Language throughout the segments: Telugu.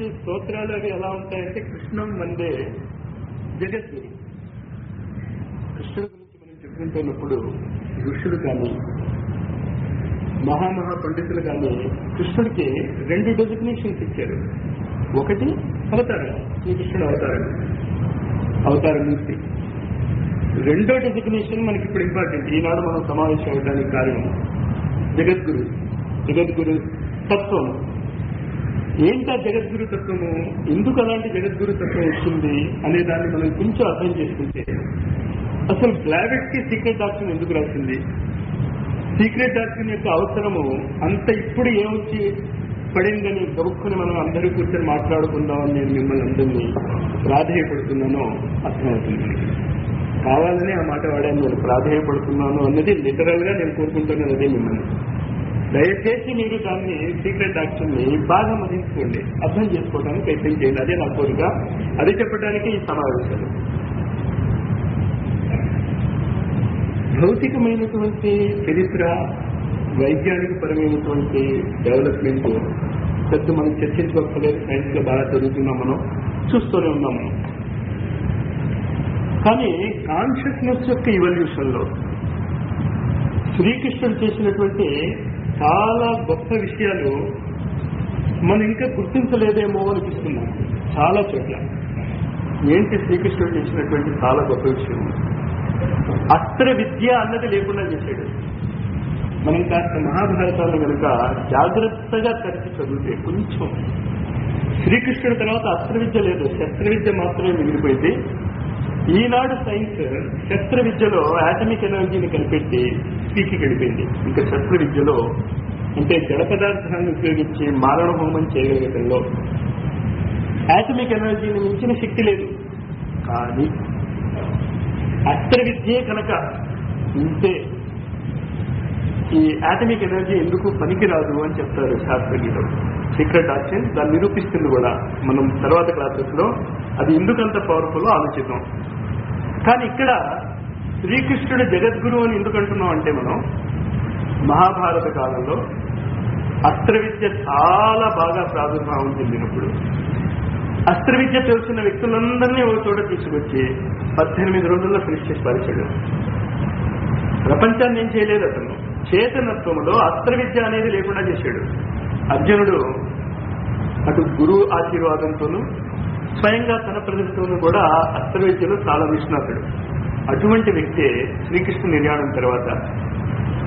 నుంచి స్తోత్రాలు అవి ఎలా ఉంటాయంటే కృష్ణం వందే జగద్గురు. కృష్ణుడు గురించి మనం చెప్పుకుంటున్నప్పుడు ఋషులు కానీ మహామహా పండితులు కానీ కృష్ణుడికి రెండు డెసిగ్నేషన్స్ ఇచ్చారు. ఒకటి అవతారం శ్రీకృష్ణుడు అవతారం. అవతారం నుంచి. రెండో డెసిగ్నేషన్ మనకి ఇప్పుడు ఇంపార్టెంట్ ఈనాడు మనం సమావేశం అవడానికి కారణం జగద్గురు. జగద్గురు తత్వం. ఏంటా జగద్గురు తత్వము ఎందుకు అలాంటి జగద్గురు తత్వం వచ్చింది అనే దాన్ని మనం కొంచెం అర్థం చేసుకుంటే అసలు బ్లావెట్కి సీక్రెట్ డాక్టర్ ఎందుకు రాసింది? సీక్రెట్ డాక్టర్ యొక్క అవసరము అంత ఇప్పుడు ఏమొచ్చి పడిందని గబుక్కుని మనం అందరూ కూర్చొని మాట్లాడుకుందామని నేను మిమ్మల్ని అందరినీ ప్రాధేయపడుతున్నానో అర్థమవుతుంది. కావాలని ఆ మాట వాడాను నేను ప్రాధేయపడుతున్నాను అన్నది లిటరల్గా నేను కోరుకుంటున్నాను అదే మిమ్మల్ని. దయచేసి మీరు దాన్ని సీక్రెట్ యాక్షన్ని బాగా మదించుకోండి అర్థం చేసుకోవడానికి ప్రయత్నం చేయండి. అదే నా కోరిక. అది చెప్పడానికి ఈ సమావేశాలు భౌతికమైనటువంటి చరిత్ర వైజ్ఞానిక పరమైనటువంటి డెవలప్మెంట్ పెద్ద మనం చర్చించుకోలేదు సైన్స్లో బాగా చదువుతున్నాం మనం చూస్తూనే ఉన్నాం. మనం కానీ కాన్షియస్నెస్ యొక్క ఇవల్యూషన్లో శ్రీకృష్ణుడు చేసినటువంటి చాలా గొప్ప విషయాలు మనం ఇంకా గుర్తించలేదేమో అనిపిస్తున్నాం చాలా చోట్ల. ఏంటి శ్రీకృష్ణుడు చేసినటువంటి చాలా గొప్ప విషయం? అస్త్ర విద్య అన్నది లేకుండా చేశాడు. మనం కాస్త మహాభారతాన్ని కనుక జాగ్రత్తగా తరిచి చదివితే కొంచెం శ్రీకృష్ణుడి తర్వాత అస్త్ర విద్య లేదు. శస్త్ర విద్య మాత్రమే మిగిలిపోయింది. ఈనాడు సైన్స్ శస్త్ర విద్యలో ఆటమిక్ ఎనర్జీని కనిపెట్టి పీకి గడిపింది. ఇంకా శస్త్ర విద్యలో అంటే జడ పదార్థాలను ఉపయోగించి మారణ హోమం చేయగలగటంలో ఆటమిక్ ఎనర్జీని మించిన శక్తి లేదు. కానీ అస్త్ర విద్యే కనుక ఉంటే ఈ ఆటమిక్ ఎనర్జీ ఎందుకు పనికిరాదు అని చెప్తారు శాస్త్రజ్ఞులు సీక్రెట్ ఆప్షన్ దాన్ని నిరూపిస్తుంది కూడా మనం తర్వాత క్లాసెస్లో అది ఎందుకంత పవర్ఫుల్ ఆలోచిద్దాం. కానీ ఇక్కడ శ్రీకృష్ణుడు జగద్గురు అని ఎందుకు అంటున్నాం అంటే మనం మహాభారత కాలంలో అస్త్ర విద్య చాలా బాగా ప్రాదుర్భావం చెందినప్పుడు అస్త్ర విద్య తెలిసిన వ్యక్తులందరినీ ఒక చోట తీసుకొచ్చి పద్దెనిమిది రోజుల్లో ఫినిష్ చేసి పరిచాడు ప్రపంచాన్ని ఏం చేయలేదు అతను. చేతనత్వంలో అస్త్ర విద్య అనేది లేకుండా చేశాడు. అర్జునుడు అటు గురువు ఆశీర్వాదంతోనూ స్వయంగా తన ప్రదర్శనను కూడా అస్త్ర చాలా నిష్ణాతుడు అటువంటి వ్యక్తే శ్రీకృష్ణ నిర్యాణం తర్వాత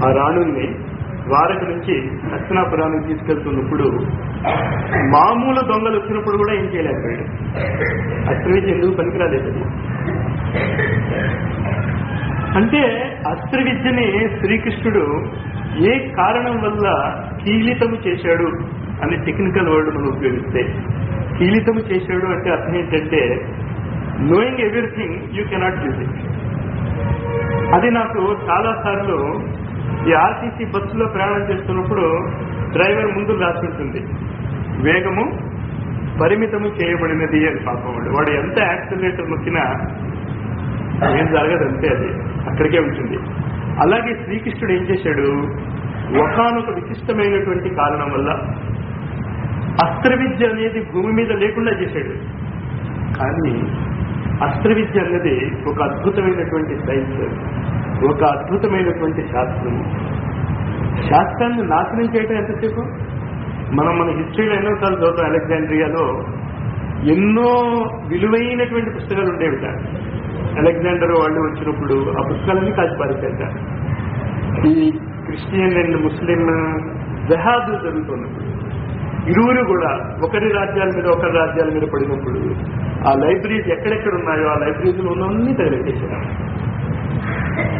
ఆ రాణుల్ని ద్వారక నుంచి దక్షిణాపురానికి తీసుకెళ్తున్నప్పుడు మామూలు దొంగలు వచ్చినప్పుడు కూడా ఏం చేయలేకపోయాడు అస్త్ర విద్య ఎందుకు పనికిరాలేదు అంటే అస్త్ర విద్యని శ్రీకృష్ణుడు ఏ కారణం వల్ల కీలితము చేశాడు అనే టెక్నికల్ వర్డ్ మనం ఉపయోగిస్తే కీలితము చేశాడు అంటే అర్థం ఏంటంటే knowing everything you cannot use it అది నాకు చాలా సార్లు ఈ ఆర్టీసీ బస్సులో ప్రయాణం చేస్తున్నప్పుడు డ్రైవర్ ముందు రాసి ఉంటుంది. వేగము పరిమితము చేయబడినది అని పాపం వాడు. వాడు ఎంత యాక్సిలేటర్ నొక్కినా ఏం జరగదు అంతే అది. అక్కడికే ఉంటుంది. అలాగే శ్రీకృష్ణుడు ఏం చేశాడు? ఒకనొక విశిష్టమైనటువంటి కారణం వల్ల అస్త్ర విద్య అనేది భూమి మీద లేకుండా చేశాడు. కానీ అస్త్ర విద్య అన్నది ఒక అద్భుతమైనటువంటి సైన్స్ ఒక అద్భుతమైనటువంటి శాస్త్రం. శాస్త్రాన్ని నాశనం చేయడం ఎంతసేపు? మనం మన హిస్టరీలో ఎన్నోసార్లు చదువుతాం అలెగ్జాండ్రియాలో ఎన్నో విలువైనటువంటి పుస్తకాలు ఉండేవిట. అలెగ్జాండర్ వాళ్ళు వచ్చినప్పుడు ఆ పుస్తకాలన్నీ కాల్చి ఈ క్రిస్టియన్ అండ్ ముస్లిం జహాదు జరుగుతున్నప్పుడు ఇరువురు కూడా ఒకరి రాజ్యాల మీద ఒకరి రాజ్యాల మీద పడినప్పుడు ఆ లైబ్రరీస్ ఎక్కడెక్కడ ఉన్నాయో ఆ లైబ్రరీస్లో ఉన్నవన్నీ తగిలెట్టేశారు.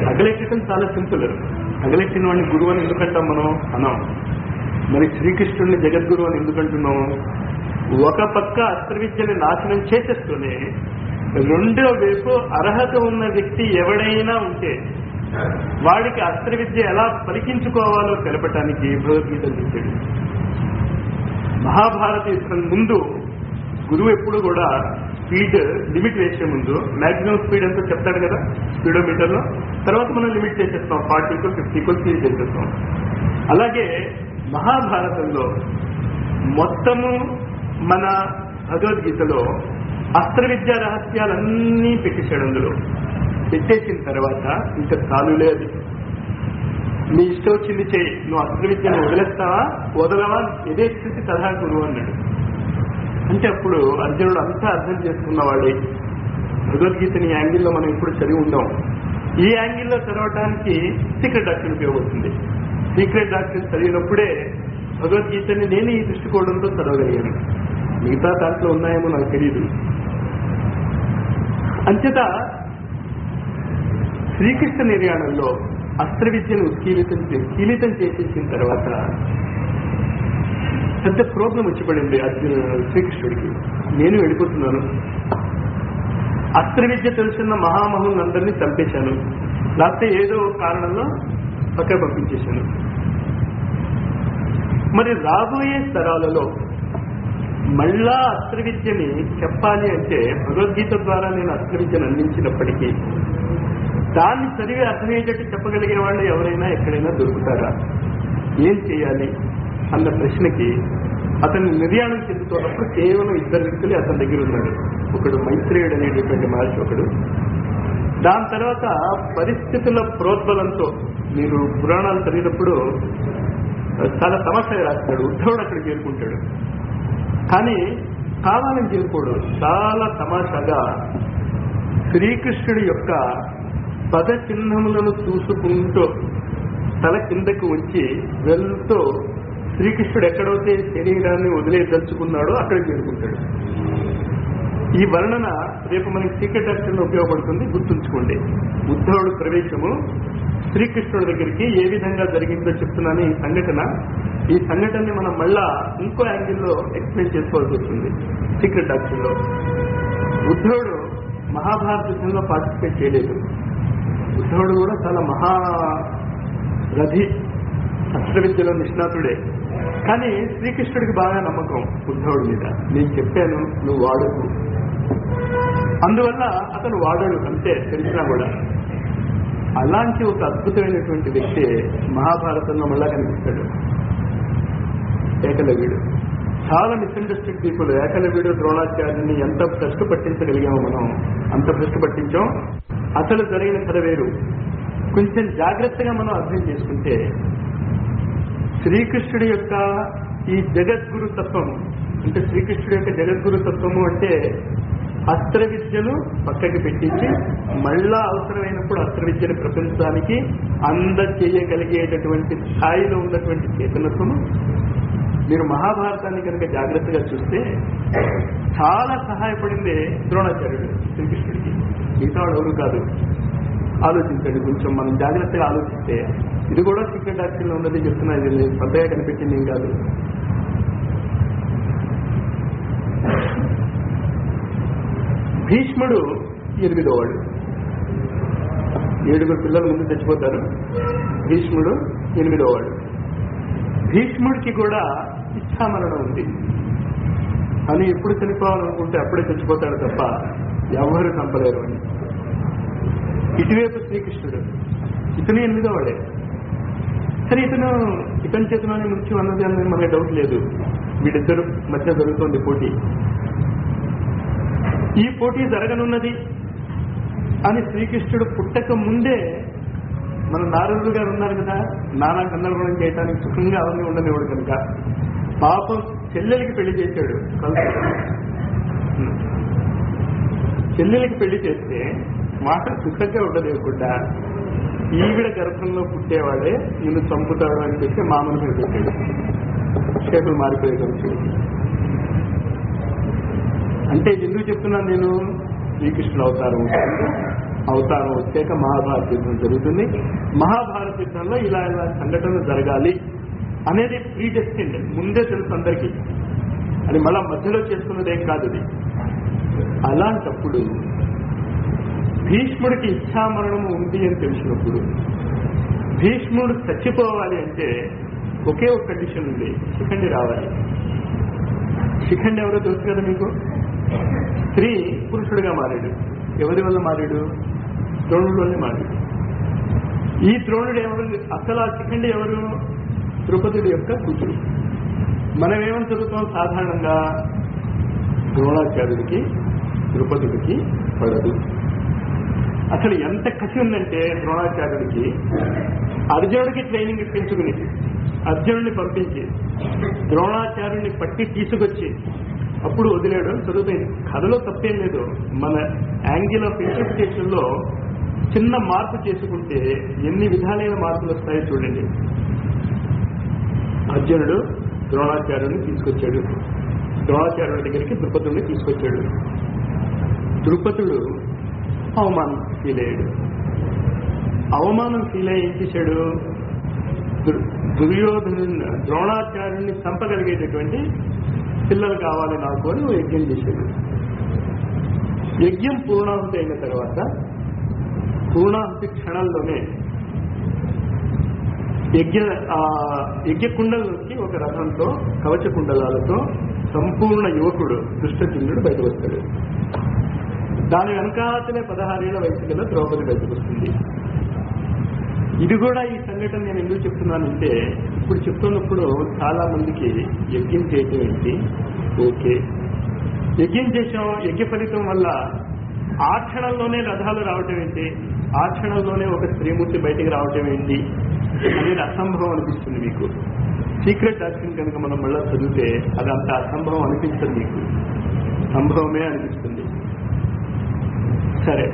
తగలెట్టడం చాలా సింపుల్. తగలెట్టిన వాడిని గురువు అని ఎందుకంటాం మనం? అన్నాం. మరి శ్రీకృష్ణుడిని జగద్గురు అని ఎందుకంటున్నాం? ఒక పక్క అస్త్ర విద్యని నాశనం చేసేస్తూనే రెండో వైపు అర్హత ఉన్న వ్యక్తి ఎవడైనా ఉంటే వాడికి అస్త్ర విద్య ఎలా పలికించుకోవాలో తెలపటానికి భగవద్గీత ఇచ్చాడు మహాభారత యుద్ధం ముందు గురువు ఎప్పుడు కూడా స్పీడ్ లిమిట్ వేసే ముందు మాక్సిమం స్పీడ్ ఎంతో చెప్తాడు కదా స్పీడోమీటర్లో తర్వాత మనం లిమిట్ చేసేస్తాం ఫార్టీకో ఫిఫ్టీకో స్పీడ్ చేసేస్తాం. అలాగే మహాభారతంలో మొత్తము మన భగవద్గీతలో అస్త్ర విద్యా రహస్యాలన్నీ పెట్టేశాడు అందులో. పెట్టేసిన తర్వాత ఇంకా చాలులే అది. నీ ఇష్టం వచ్చింది చేయి. నువ్వు అస్త్రవిద్యను వదిలేస్తావా? వదలవా? ఇదే స్థితి తథా గురువు అన్నాడు. అంటే అప్పుడు అర్జునుడు అంతా అర్థం చేసుకున్నవాడే. భగవద్గీతని ఈ యాంగిల్లో మనం ఇప్పుడు చదివి ఉందాం. ఈ యాంగిల్లో చదవటానికి సీక్రెట్ డాక్టర్ ఉపయోగపడుతుంది. సీక్రెట్ డాక్టర్ చదివినప్పుడే భగవద్గీతని నేను ఈ దృష్టికోణంతో చదవగలిగాను. మిగతా దాంట్లో ఉన్నాయేమో నాకు తెలియదు అంచేత శ్రీకృష్ణ నిర్యాణంలో అస్త్ర విద్యను ఉత్కీలితం కీలితం చేసేసిన తర్వాత పెద్ద ప్రోబ్లం వచ్చి పడింది అర్జున శ్రీకృష్ణుడికి. నేను వెళ్ళిపోతున్నాను. అస్త్ర విద్య తెలుసున్న మహామహులందరినీ చంపేశాను. లేకపోతే ఏదో కారణంలో పక్క పంపించేశాను. మరి రాబోయే తరాలలో మళ్ళా అస్త్ర విద్యని చెప్పాలి అంటే భగవద్గీత ద్వారా నేను అస్త్ర విద్యను అందించినప్పటికీ దాన్ని చదివి అర్థమయ్యేటట్టు చెప్పగలిగిన వాళ్ళు ఎవరైనా ఎక్కడైనా దొరుకుతారా? ఏం చేయాలి? అన్న ప్రశ్నకి అతన్ని నిర్యాణం చెందుతున్నప్పుడు కేవలం ఇద్దరు వ్యక్తులే అతని దగ్గర ఉన్నాడు ఒకడు మైత్రేయుడు అనేటటువంటి మహర్షి ఒకడు. దాని తర్వాత పరిస్థితుల ప్రోద్బలంతో మీరు పురాణాలు చదివినప్పుడు చాలా సమస్య రాస్తాడు ఉద్ధవుడు అక్కడ చేరుకుంటాడు. కానీ కావాలని చేరుకోడు. చాలా తమాషాగా శ్రీకృష్ణుడి యొక్క పద చిహ్నములను చూసుకుంటూ తల కిందకు ఉంచి వెళ్తూ శ్రీకృష్ణుడు ఎక్కడైతే శరీరాన్ని వదిలేదలుచుకున్నాడో అక్కడ చేరుకుంటాడు. ఈ వర్ణన రేపు మనకి సీక్రెట్ యాక్షన్ ఉపయోగపడుతుంది. గుర్తుంచుకోండి. ఉద్ధవుడు ప్రవేశము శ్రీకృష్ణుడి దగ్గరికి ఏ విధంగా జరిగిందో చెప్తున్నాను ఈ సంఘటన. ఈ సంఘటనని మనం మళ్ళా ఇంకో యాంగిల్లో ఎక్స్ప్లెయిన్ చేసుకోవాల్సి వస్తుంది సీక్రెట్ యాక్షన్లో ఉద్ధవుడు మహాభారత యుద్ధంలో పార్టిసిపేట్ చేయలేదు. ఉద్ధవుడు కూడా చాలా మహా రథి అస్త్ర విద్యలో నిష్ణాతుడే. కానీ శ్రీకృష్ణుడికి బాగా నమ్మకం ఉద్ధవుడి మీద. నేను చెప్పాను నువ్వు వాడుకు. అందువల్ల అతను వాడాడు అంతే తెలిసినా కూడా. అలాంటి ఒక అద్భుతమైనటువంటి వ్యక్తి మహాభారతంలో మళ్ళా కనిపిస్తాడు. ఏకలవ్యుడు. చాలా మిస్అండర్స్టూడ్ పీపుల్ ఏకలవ్యుడు ద్రోణాచార్యుని ఎంత భ్రష్టు పట్టించగలిగామో మనం అంత భ్రష్టు పట్టించాం. అసలు జరిగిన కథ వేరు. కొంచెం జాగ్రత్తగా మనం అర్థం చేసుకుంటే శ్రీకృష్ణుడి యొక్క ఈ జగద్గురు తత్వము అంటే శ్రీకృష్ణుడి యొక్క జగద్గురు తత్వము అంటే అస్త్ర విద్యను పక్కకి పెట్టించి మళ్ళా అవసరమైనప్పుడు అస్త్ర విద్యను ప్రపంచానికి అందజేయగలిగేటటువంటి స్థాయిలో ఉన్నటువంటి చేతనత్వము మీరు మహాభారతాన్ని కనుక జాగ్రత్తగా చూస్తే చాలా సహాయపడింది ద్రోణాచార్యుడు శ్రీకృష్ణుడికి. మిగతా ఎవరు కాదు? ఆలోచించండి కొంచెం మనం జాగ్రత్తగా ఆలోచిస్తే ఇది కూడా సీక్రెట్ యాక్షన్ ఉన్నది చెప్తున్నా ఇది పెద్దగా కనిపెట్టింది ఏం కాదు. భీష్ముడు ఎనిమిదోవాడు. ఏడుగురు పిల్లల ముందు చచ్చిపోతారు. భీష్ముడు ఎనిమిదోవాడు. భీష్ముడికి కూడా ఇచ్ఛామరణం ఉంది. అని ఎప్పుడు చనిపోవాలనుకుంటే అప్పుడే చచ్చిపోతాడు తప్ప ఎవరు నమ్మలేరు అని. ఇటువైపు శ్రీకృష్ణుడు. ఇతను ఎనిమిదో వాడే. సరే ఇతను ఇతని చేతిలోనే మృత్యు అన్నది అన్నది మనకి డౌట్ లేదు. వీడిద్దరు మధ్య జరుగుతోంది పోటీ. ఈ పోటీ జరగనున్నది అని శ్రీకృష్ణుడు పుట్టక ముందే మన నారదుడు గారు ఉన్నారు కదా నానా గందరగోళం చేయడానికి సుఖంగా అవన్నీ ఉండనివాడు కనుక. పాపం చెల్లెలికి పెళ్ళి చేశాడు. కలుసు చెల్లెలకి పెళ్ళి చేస్తే మాట సుఖంగా ఉండలేకుండా ఈవిడ గర్భంలో పుట్టేవాడే నిన్ను చంపుతాడు అని చెప్పి మామూలు మీద పెట్టాడు షేపులు మారిపోయే కలిసి అంటే ఎందుకు చెప్తున్నాను నేను? శ్రీకృష్ణుడు అవతారం అవతారం వచ్చాక మహాభారత యుద్ధం జరుగుతుంది. మహాభారత యుద్ధంలో ఇలా ఇలా సంఘటనలు జరగాలి అనేది ప్రీ డెస్టిండ్ ముందే తెలుసు అందరికీ. అది మళ్ళా మధ్యలో చేసుకున్నదేం కాదు ఇది. అలాంటప్పుడు భీష్ముడికి ఇచ్ఛామరణం ఉంది అని తెలిసినప్పుడు భీష్ముడు చచ్చిపోవాలి అంటే ఒకే ఒక కండిషన్ ఉంది శిఖండి రావాలి. శిఖండి ఎవరో తెలుసు కదా మీకు? స్త్రీ పురుషుడిగా మారాడు. ఎవరి వల్ల మారాడు? ద్రోణుడి వల్లే మారాడు. ఈ ద్రోణుడు ఎవరు? అసలు ఆ శిఖండి ఎవరు? ద్రౌపదుడి యొక్క కూతురు. మనం ఏమని చదువుతాం? సాధారణంగా ద్రోణాచార్యుడికి ద్రుపదుడికి పడదు. అసలు ఎంత కసి ఉందంటే ద్రోణాచార్యుడికి అర్జునుడికి ట్రైనింగ్ ఇప్పించుకుని అర్జునుడిని పంపించి ద్రోణాచార్యుడిని పట్టి తీసుకొచ్చి అప్పుడు వదిలేడు చదువుతాయి. కథలో తప్పేం లేదు. మన యాంగిల్ ఆఫ్ ఇంటర్ప్రిటేషన్లో చిన్న మార్పు చేసుకుంటే ఎన్ని విధాలైన మార్పులు వస్తాయో చూడండి. అర్జునుడు ద్రోణాచార్యుడిని తీసుకొచ్చాడు. ద్రోణాచార్యుడి దగ్గరికి ద్రుపదుడిని తీసుకొచ్చాడు. ద్రుపదుడు అవమానం ఫీల్ అయ్యాడు అవమానం ఫీల్ అయ్యి ఏం చేశాడు దుర్యోధను ద్రోణాచార్యుడిని చంపగలిగేటటువంటి పిల్లలు కావాలి నాకు అని యజ్ఞం చేశాడు. యజ్ఞం పూర్ణాహుతి అయిన తర్వాత పూర్ణాహుతి క్షణంలోనే యజ్ఞ ఆ యజ్ఞ ఒక రథంతో కవచ కుండలాలతో సంపూర్ణ యువకుడు దుష్టచింద్రుడు బయట వస్తాడు దాని వెనకాలనే పదహారేళ్ళ వయసు గల ద్రౌపది బయటకొస్తుంది. ఇది కూడా ఈ సంఘటన నేను ఎందుకు చెప్తున్నానంటే ఇప్పుడు చెప్తున్నప్పుడు చాలా మందికి యజ్ఞం చేయటం ఏంటి? ఓకే. యజ్ఞం చేసాం యజ్ఞ ఫలితం వల్ల ఆ క్షణంలోనే రథాలు రావటం ఏంటి? ఆ క్షణంలోనే ఒక స్త్రీమూర్తి బయటికి రావటం ఏంటి? అనేది అసంభవం అనిపిస్తుంది మీకు. సీక్రెట్ దర్శనం కనుక మనం మళ్ళీ చదివితే అది అంత అసంభవం అనిపిస్తుంది మీకు. సంభవమే అనిపిస్తుంది. సరే.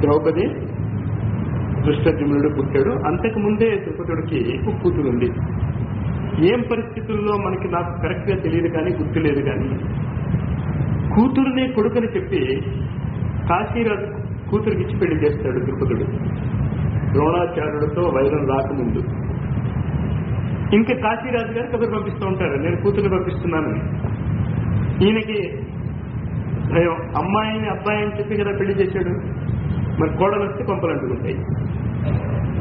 ద్రౌపది దుష్టజమునుడు పుట్టాడు. అంతకు ముందే ద్రుపదుడికి ఒక కూతురు ఉంది ఏం పరిస్థితుల్లో మనకి నాకు కరెక్ట్గా తెలియదు కానీ గుర్తులేదు కానీ కూతురునే కొడుకుని చెప్పి కాశీరాజు కూతురికి ఇచ్చి పెళ్ళి చేస్తాడు ద్రుపదుడు. ద్రోణాచార్యుడితో వైరం రాకముందు. ఇంకా కాశీరాజు గారు కబురు పంపిస్తూ ఉంటారు. నేను కూతురు పంపిస్తున్నాను ఈయనకి భయం. అమ్మాయిని అబ్బాయి అని చెప్పి కదా పెళ్ళి చేశాడు. మరి కోడలు వస్తే కొంపలు అంటుకుంటాయి.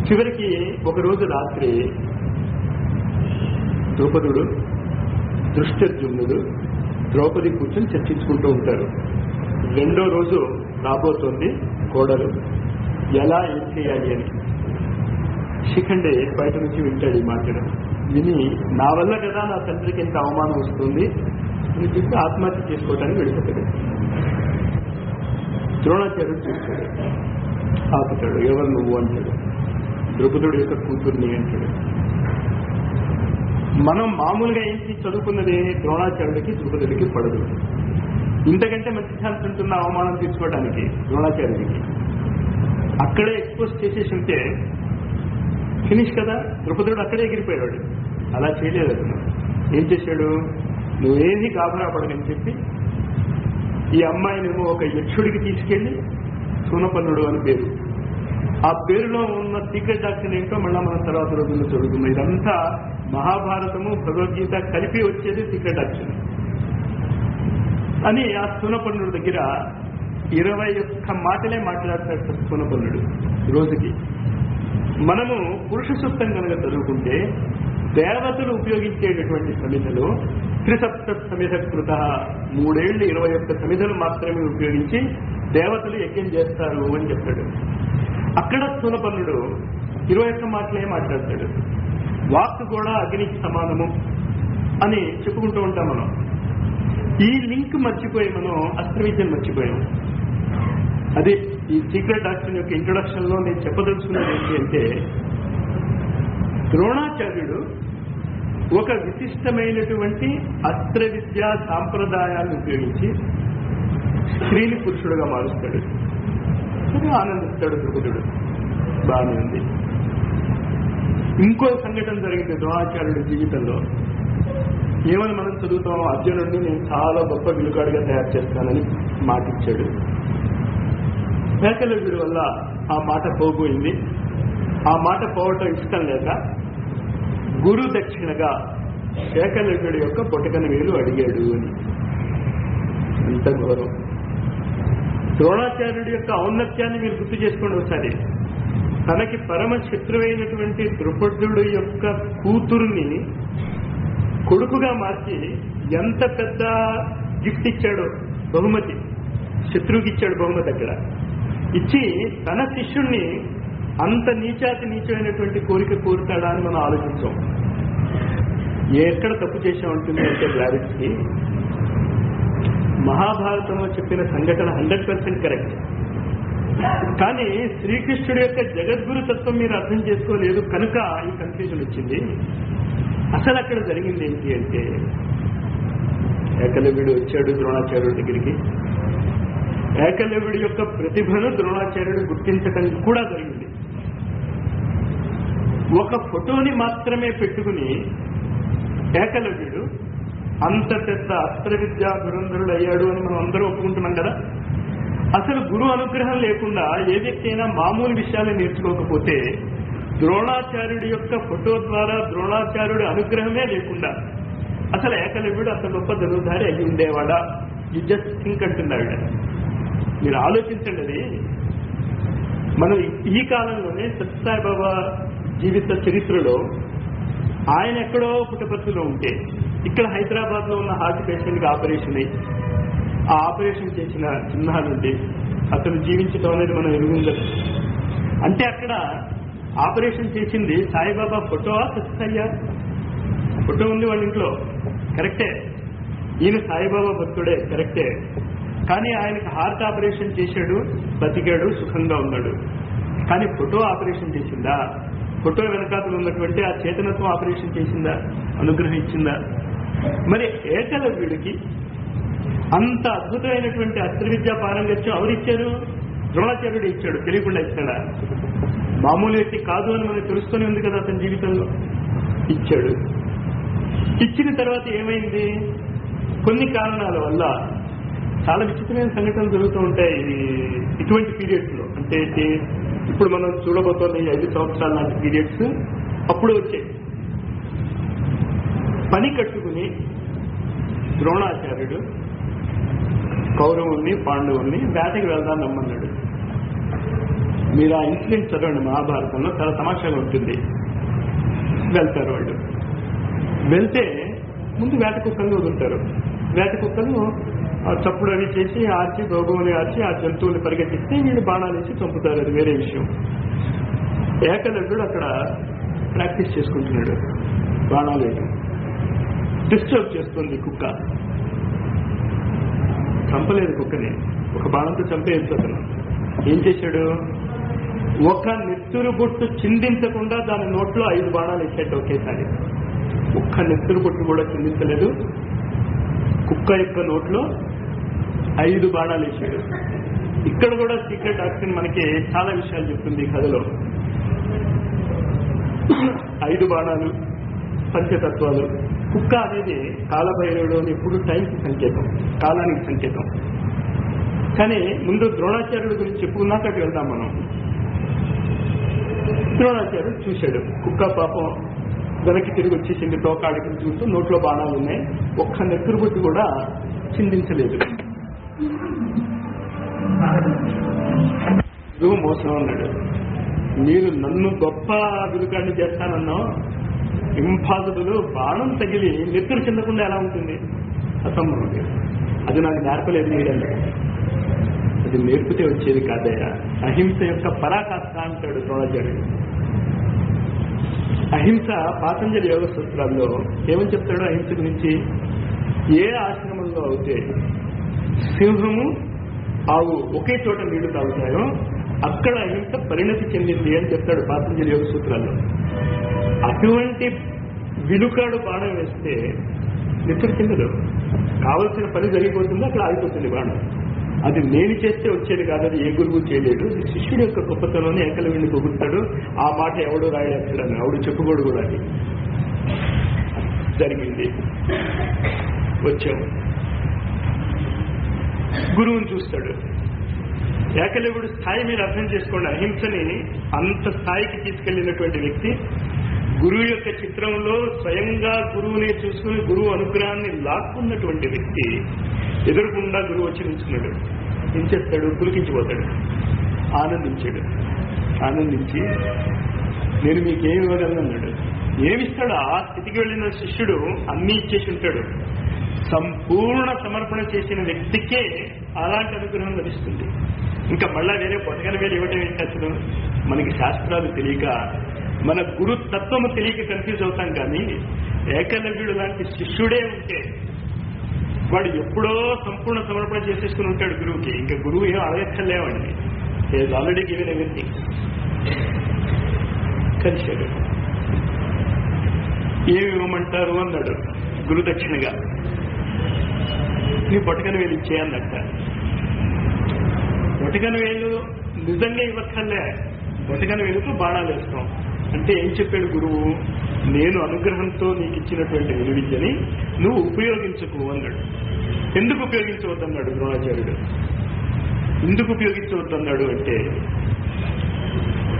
చివరికి ఒక రోజు రాత్రి ద్రౌపదుడు దృష్టజుమ్నుడు ద్రౌపది కూర్చొని చర్చించుకుంటూ ఉంటారు. రెండో రోజు రాబోతోంది కోడలు. ఎలా ఏం చేయాలి అని. శిఖండే బయట నుంచి వింటాడు ఈ మాటను విని నా వల్ల కదా నా తండ్రికి ఎంత అవమానం వస్తుంది అని చెప్పి ఆత్మహత్య చేసుకోవడానికి వెళ్ళిపోతాడు. ద్రోణాచార్యుడు చూస్తాడు ఆపుతాడు ఎవరు నువ్వు అంటాడు. ద్రుపదుడు యొక్క కూతుర్ని అంటాడు. మనం మామూలుగా ఏంటి చదువుకున్నదే ద్రోణాచార్యుడికి ద్రుపదుడికి పడదు. ఇంతకంటే మంచి ఛాన్స్ ఉంటున్న అవమానం తీసుకోవడానికి ద్రోణాచార్యుడికి. అక్కడే ఎక్స్పోజ్ చేసేసి ఉంటే ఫినిష్ కదా ద్రుపదుడు అక్కడే ఎగిరిపోయాడు. అలా చేయలేదు అతను. ఏం చేశాడు? నువ్వేది గాభరా పడకని చెప్పి ఈ అమ్మాయినేమో ఒక యక్షుడికి తీసుకెళ్ళి సునపన్నుడు అని పేరు. ఆ పేరులో ఉన్న సీక్రెట్ డాక్టర్ ఏంటో మళ్ళా మనం తర్వాత రోజుల్లో చదువుకున్నాం ఇదంతా మహాభారతము భగవద్గీత కలిపి వచ్చేది సీక్రెట్ డాక్టర్ అని ఆ సూనపన్నుడి దగ్గర ఇరవై ఒక్క మాటలే మాట్లాడతాడు సూనపన్నుడు రోజుకి. మనము పురుష సూక్తం కనుక చదువుకుంటే దేవతలు ఉపయోగించేటటువంటి సమిధలు త్రిసప్త సమిధ కృత మూడేళ్ళు ఇరవై ఒక్క సమిధలు మాత్రమే ఉపయోగించి దేవతలు యజ్ఞం చేస్తారు అని చెప్తాడు. అక్కడ స్థూలపన్నుడు ఇరవై ఒక్క మాటలే మాట్లాడతాడు. వాక్ కూడా అగ్నికి సమానము అని చెప్పుకుంటూ ఉంటాం మనం. ఈ లింక్ మర్చిపోయి మనం అస్త్ర విద్యను మర్చిపోయాం. అదే ఈ సీక్రెట్ డాక్టర్ యొక్క ఇంట్రొడక్షన్లో నేను చెప్పదలుచుకున్నది ఏంటి అంటే ద్రోణాచార్యుడు ఒక విశిష్టమైనటువంటి అస్త్ర విద్యా సాంప్రదాయాన్ని ఉపయోగించి స్త్రీని పురుషుడుగా మారుస్తాడు. ఆనందిస్తాడు ద్రుపదుడు బాగానే ఉంది. ఇంకో సంఘటన జరిగింది ద్రోణాచార్యుడి జీవితంలో. ఏమని మనం చదువుతాం అర్జునుడిని నేను చాలా గొప్ప విలుకాడుగా తయారు చేస్తానని మాటిచ్చాడు. ఏకలవ్యుడి వల్ల ఆ మాట పోబోయింది. ఆ మాట పోవటం ఇష్టం లేక గురు దక్షిణగా ఏకలవ్యుడి యొక్క పొటకన వేలు అడిగాడు అని. ఎంత గౌరవం. ద్రోణాచార్యుడి యొక్క ఔన్నత్యాన్ని మీరు గుర్తు చేసుకోండి ఒకసారి. తనకి పరమ శత్రువైనటువంటి ద్రుపదుడు యొక్క కూతుర్ని కొడుకుగా మార్చి ఎంత పెద్ద గిఫ్ట్ ఇచ్చాడో బహుమతి. శత్రువుకి ఇచ్చాడు బహుమతి అక్కడ. ఇచ్చి తన శిష్యుణ్ణి అంత నీచాతి నీచమైనటువంటి కోరిక కోరుతాడా అని మనం ఆలోచించాం. ఎక్కడ తప్పు చేసామంటుంది అంటే బ్లారిట్స్కి మహాభారతంలో చెప్పిన సంఘటన హండ్రెడ్ పర్సెంట్ కరెక్ట్. కానీ శ్రీకృష్ణుడి యొక్క జగద్గురు తత్వం మీరు అర్థం చేసుకోలేదు కనుక ఈ కన్ఫ్యూజన్ వచ్చింది. అసలు అక్కడ జరిగింది ఏంటి అంటే ఏకలవ్యుడు వచ్చాడు ద్రోణాచార్యుడి దగ్గరికి. ఏకలవ్యుడి యొక్క ప్రతిభను ద్రోణాచార్యుడు గుర్తించటం కూడా జరిగింది. ఒక ఫోటోని మాత్రమే పెట్టుకుని ఏకలవ్యుడు అంత పెద్ద అస్త్ర విద్యా దురంధరుడు అయ్యాడు అని మనం అందరూ ఒప్పుకుంటున్నాం కదా. అసలు గురు అనుగ్రహం లేకుండా ఏ వ్యక్తి అయినా మామూలు విషయాలు నేర్చుకోకపోతే ద్రోణాచార్యుడి యొక్క ఫోటో ద్వారా ద్రోణాచార్యుడి అనుగ్రహమే లేకుండా అసలు ఏకలవ్యుడు అసలు గొప్ప ధనుధారి అయ్యి ఉండేవాడా? యు జస్ట్ థింక్ అంటున్నాడు మీరు ఆలోచించండి అది. మనం ఈ కాలంలోనే సత్యసాయిబాబా జీవిత చరిత్రలో ఆయన ఎక్కడో పుట్టపర్తిలో ఉంటే ఇక్కడ హైదరాబాద్లో ఉన్న హార్ట్ పేషెంట్కి ఆపరేషన్ అయ్యి ఆ ఆపరేషన్ చేసిన చిహ్నాలుండి అతను జీవించడం అనేది మనం ఎరుగుంద? అంటే అక్కడ ఆపరేషన్ చేసింది సాయిబాబా ఫోటో సత్యసాయ్యా ఫోటో ఉంది వాళ్ళ ఇంట్లో. కరెక్టే. ఈయన సాయిబాబా భక్తుడే కరెక్టే. కానీ ఆయనకి హార్ట్ ఆపరేషన్ చేశాడు బతికాడు సుఖంగా ఉన్నాడు. కానీ ఫోటో ఆపరేషన్ చేసిందా? ఫోటో వెనకాతలు ఉన్నటువంటి ఆ చేతనత్వం ఆపరేషన్ చేసిందా? అనుగ్రహం ఇచ్చిందా మరి ఏకలవ్యుడికి అంత అద్భుతమైనటువంటి అస్త్రవిద్యా పారంగత్యం ఎవరిచ్చారు? ద్రోణాచార్యుడు ఇచ్చాడు తెలియకుండా ఇచ్చాడా? మామూలు వ్యక్తి కాదు అని మనకు తెలుస్తూనే ఉంది కదా అతని జీవితంలో. ఇచ్చాడు. ఇచ్చిన తర్వాత ఏమైంది? కొన్ని కారణాల వల్ల చాలా విచిత్రమైన సంఘటనలు జరుగుతూ ఉంటాయి ఇటువంటి పీరియడ్స్లో అంటే ఇప్పుడు మనం చూడబోతున్న ఈ ఐదు సంవత్సరాల నాటి పీరియడ్స్ అప్పుడు వచ్చే పని కట్టుకుని ద్రోణాచార్యుడు కౌరవుణ్ణి పాండవుణ్ణి వేటకి వెళ్దాం నమ్మన్నాడు మీరు ఆ ఇన్సిడెంట్ చదవండి మహాభారతంలో చాలా తమాషాగా ఉంటుంది. వెళ్తారు వాళ్ళు. వెళ్తే ముందు వేట కుక్కలు వదులుతారు. వేట కుక్కలు చప్పుడు అవి చేసి ఆర్చి గోగోని ఆర్చి ఆ జంతువుని పరిగెత్తిస్తే వీళ్ళు బాణాలు వేసి చంపుతారు. అది వేరే విషయం. ఏకలవ్యుడు అక్కడ ప్రాక్టీస్ చేసుకుంటున్నాడు. బాణాలు వేయడం. డిస్టర్బ్ చేస్తుంది కుక్క. చంపలేదు కుక్కని. ఒక బాణంతో చంపేయచ్చు అతను. ఏం చేశాడు? ఒక నెత్తురు బొట్టు చిందించకుండా దాని నోట్లో ఐదు బాణాలు వేసాడు ఒకేసారి. ఒక్క నెత్తురు బొట్టు కూడా చిందించలేదు. కుక్క యొక్క నోట్లో ఐదు బాణాలు వేసాడు ఇక్కడ కూడా సీక్రెట్ ఆక్సిన్ మనకి చాలా విషయాలు చెప్తుంది ఈ కథలో. ఐదు బాణాలు పంచతత్వాలు. కుక్క అనేది కాలభైరవుడు అని ఎప్పుడు టైంకి సంకేతం కాలానికి సంకేతం. కానీ ముందు ద్రోణాచార్యుడి గురించి చెప్పుకున్నాక అటు వెళ్దాం మనం. ద్రోణాచార్యుడు చూశాడు. కుక్క పాపం వెనక్కి తిరిగి వచ్చేసింది తోకాడికి చూస్తూ నోట్లో బాణాలు ఉన్నాయి. ఒక్క నెత్తురు బుద్ధి కూడా చిందించలేదు. నువ్వు మోసం అన్నాడు. మీరు నన్ను గొప్ప విలుకాన్ని చేస్తానన్నావు. ఇంపాసిబుల్ బాణం తగిలి నెత్తురు చెందకుండా ఎలా ఉంటుంది? అసంభవం అది. నాకు నేర్పలేదు మీరన్నా అది నేర్పితే వచ్చేది కాదయ్యా. అహింస యొక్క పరాకాష్ట అంటాడు ద్రోణాచార్యుడు. అహింస పాతంజలి యోగ సూత్రాల్లో ఏమని చెప్తాడు అహింస గురించి ఏ ఆశ్రమంలో అయితే సింహము ఆవు ఒకే చోట నీళ్ళు తాగుతాయో అక్కడ అహింస పరిణతి చెందింది అని చెప్తాడు పాతంజలి యోగ సూత్రాల్లో. అటువంటి విలుకాడు బాణం వేస్తే నిద్ర చెందదు కావలసిన పని జరిగిపోతుంది అక్కడ ఆగిపోతుంది బాణం. అది నేను చేస్తే వచ్చేది కాదు అది ఏ గురువు చేయలేడు శిష్యుడు యొక్క యొక్క గొప్పతనాన్ని ఏకలవిని పొగుతాడు ఆ మాట ఎవడు రాయడని ఆవిడ చెప్పుకోడు కూడా అది. జరిగింది. వచ్చాము. గురువుని చూస్తాడు. ఏకలవ్యుడు స్థాయి మీరు అర్థం చేసుకోండి. అహింసని అంత స్థాయికి తీసుకెళ్ళినటువంటి వ్యక్తి గురువు యొక్క చిత్రంలో స్వయంగా గురువుని చూసుకుని గురువు అనుగ్రహాన్ని లాక్కున్నటువంటి వ్యక్తి ఎదురుకుండా గురువు వచ్చి నిల్చున్నాడు. ఏం చేస్తాడు? పులికించిపోతాడు ఆనందించాడు. ఆనందించి నేను మీకేమి ఇవ్వగలను? అన్నాడు. ఏమిస్తాడు? ఆ స్థితికి వెళ్ళిన శిష్యుడు అన్ని ఇచ్చేసి ఉంటాడు. సంపూర్ణ సమర్పణ చేసిన వ్యక్తికే అలాంటి అనుగ్రహం లభిస్తుంది. ఇంకా మళ్ళా వేరే పొట్టగల వేరే ఇవ్వటం ఏంటి అసలు? మనకి శాస్త్రాలు తెలియక మన గురు తత్వము తెలియక కన్ఫ్యూజ్ అవుతాం కానీ ఏకలవ్యుడు లాంటి శిష్యుడే ఉంటే వాడు ఎప్పుడో సంపూర్ణ సమర్పణ చేసేసుకుని ఉంటాడు గురువుకి. ఇంకా గురువు ఏం అడగక్కర్లేవండి ఈజ్ ఆల్రెడీ గివెన్ ఎవ్రీథింగ్ కలిశాడు. ఏమి ఇవ్వమంటారు అన్నాడు గురు దక్షిణగా నీ పట్టుకని వేలు ఇచ్చేయన్నట్ట బొటకన వేలు నిజంగా ఇవ్వక్కర్లే. బొటకన వేలుతో బాణాలు వేస్తాం. అంటే ఏం చెప్పాడు గురువు? నేను అనుగ్రహంతో నీకు ఇచ్చినటువంటి విలువిద్యని నువ్వు ఉపయోగించకు అన్నాడు. ఎందుకు ఉపయోగించవద్దన్నాడు ద్రోణాచార్యుడు ఎందుకు ఉపయోగించవద్దన్నాడు అంటే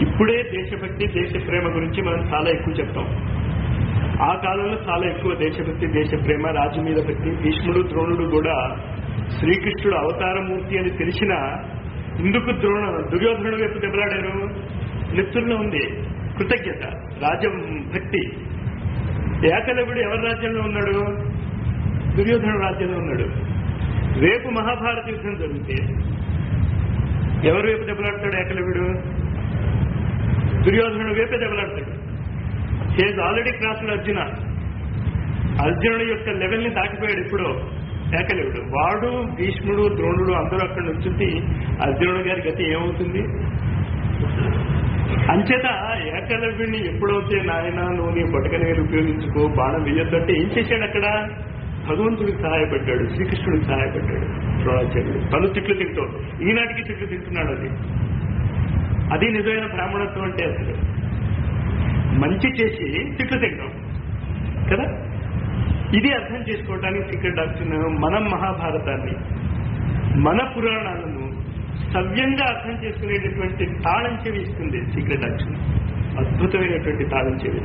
ఇప్పుడే దేశభక్తి దేశ ప్రేమ గురించి మనం చాలా ఎక్కువ చెప్తాం. ఆ కాలంలో చాలా ఎక్కువ దేశభక్తి దేశ ప్రేమ రాజు మీద భక్తి భీష్ముడు ద్రోణుడు కూడా శ్రీకృష్ణుడు అవతారమూర్తి అని తెలిసిన ఇందుకు ద్రోణ దుర్యోధనుడు వైపు దెబ్బలాడారు. నెత్తుల్లో ఉంది కృతజ్ఞత రాజ్యం భక్తి. ఏకలవుడు ఎవరి రాజ్యంలో ఉన్నాడు? దుర్యోధనుడు రాజ్యంలో ఉన్నాడు. రేపు మహాభారత యుద్ధం జరిగితే ఎవరి వైపు దెబ్బలాడతాడు ఏకలవుడు దుర్యోధనుడు వైపే దెబ్బలాడతాడు. Has already crossed Arjuna. అర్జునుడి యొక్క లెవెల్ని దాటిపోయాడు ఇప్పుడు. ఏకలేవుడు వాడు భీష్ముడు ద్రోణుడు అందరూ అక్కడ నుంచి అర్జునుడు గారి గతి ఏమవుతుంది? అంచేత ఏకలవ్యుడిని ఎప్పుడైతే నాయన నువ్వు నీ ఉపయోగించుకో బాణం వేయొద్దంటే ఏం చేశాడు అక్కడ? భగవంతుడికి సహాయపడ్డాడు శ్రీకృష్ణుడికి సహాయపడ్డాడు ద్రోణాచార్యుడు. తను తిట్లు తింటూ ఈనాటికి తిట్లు తింటున్నాడు అది. అది నిజమైన బ్రాహ్మణత్వం అంటే అసలు. మంచి చేసి తిట్లు తింటాం. కదా? ఇది అర్థం చేసుకోవడానికి ఇక్కడ డాక్టర్ మనం మహాభారతాన్ని మన పురాణాలను సవ్యంగా అర్థం చేసుకునేటటువంటి తాళం చెవి ఇస్తుంది సీక్రెట్ డాక్టర్ అద్భుతమైనటువంటి తాళం చెవి.